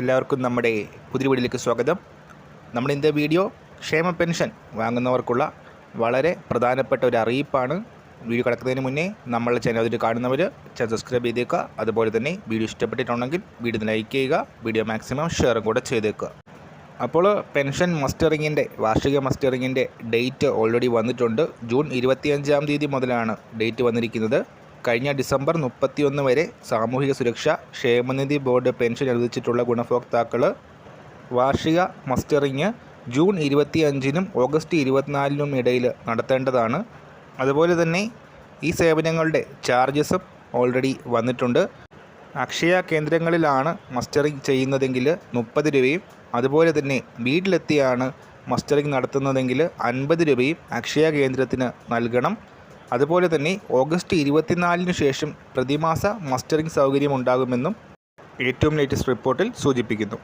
എല്ലാവർക്കും നമ്മുടെ പുതിയ വീഡിയോയിലേക്ക് സ്വാഗതം. നമ്മുടെ ഇന്നത്തെ വീഡിയോ ക്ഷേമ പെൻഷൻ വാങ്ങുന്നവർക്കുള്ള വളരെ പ്രധാനപ്പെട്ട ഒരു അറിയിപ്പാണ്. വീഡിയോ കിടക്കുന്നതിന് മുന്നേ നമ്മളെ ചാനൽ അതിൽ കാണുന്നവർ ചാനൽ സബ്സ്ക്രൈബ് ചെയ്തേക്കുക. അതുപോലെ തന്നെ വീഡിയോ ഇഷ്ടപ്പെട്ടിട്ടുണ്ടെങ്കിൽ വീഡിയോ ലൈക്ക് ചെയ്യുക വീഡിയോ മാക്സിമം ഷെയറും കൂടെ ചെയ്തേക്കുക. അപ്പോൾ പെൻഷൻ മസ്റ്ററിങ്ങിന്റെ വാർഷിക മസ്റ്ററിങ്ങിന്റെ ഡേറ്റ് ഓൾറെഡി വന്നിട്ടുണ്ട്. ജൂൺ ഇരുപത്തിയഞ്ചാം തീയതി മുതലാണ് ഡേറ്റ് വന്നിരിക്കുന്നത്. കഴിഞ്ഞ ഡിസംബർ മുപ്പത്തിയൊന്ന് വരെ സാമൂഹിക സുരക്ഷ ക്ഷേമനിധി ബോർഡ് പെൻഷൻ അനുവദിച്ചിട്ടുള്ള ഗുണഭോക്താക്കൾ വാർഷിക മസ്റ്ററിങ് ജൂൺ ഇരുപത്തിയഞ്ചിനും ഓഗസ്റ്റ് ഇരുപത്തിനാലിനും ഇടയിൽ നടത്തേണ്ടതാണ്. അതുപോലെ തന്നെ ഈ സേവനങ്ങളുടെ ചാർജസും ഓൾറെഡി വന്നിട്ടുണ്ട്. അക്ഷയ കേന്ദ്രങ്ങളിലാണ് മസ്റ്ററിങ് ചെയ്യുന്നതെങ്കിൽ മുപ്പത് രൂപയും അതുപോലെ തന്നെ വീട്ടിലെത്തിയാണ് മസ്റ്ററിങ് നടത്തുന്നതെങ്കിൽ അൻപത് രൂപയും അക്ഷയ കേന്ദ്രത്തിന് നൽകണം. അതുപോലെ തന്നെ ഓഗസ്റ്റ് ഇരുപത്തിനാലിന് ശേഷം പ്രതിമാസ മസ്റ്ററിംഗ് സൗകര്യം ഉണ്ടാകുമെന്നും ഏറ്റവും ലേറ്റസ്റ്റ് റിപ്പോർട്ടിൽ സൂചിപ്പിക്കുന്നു.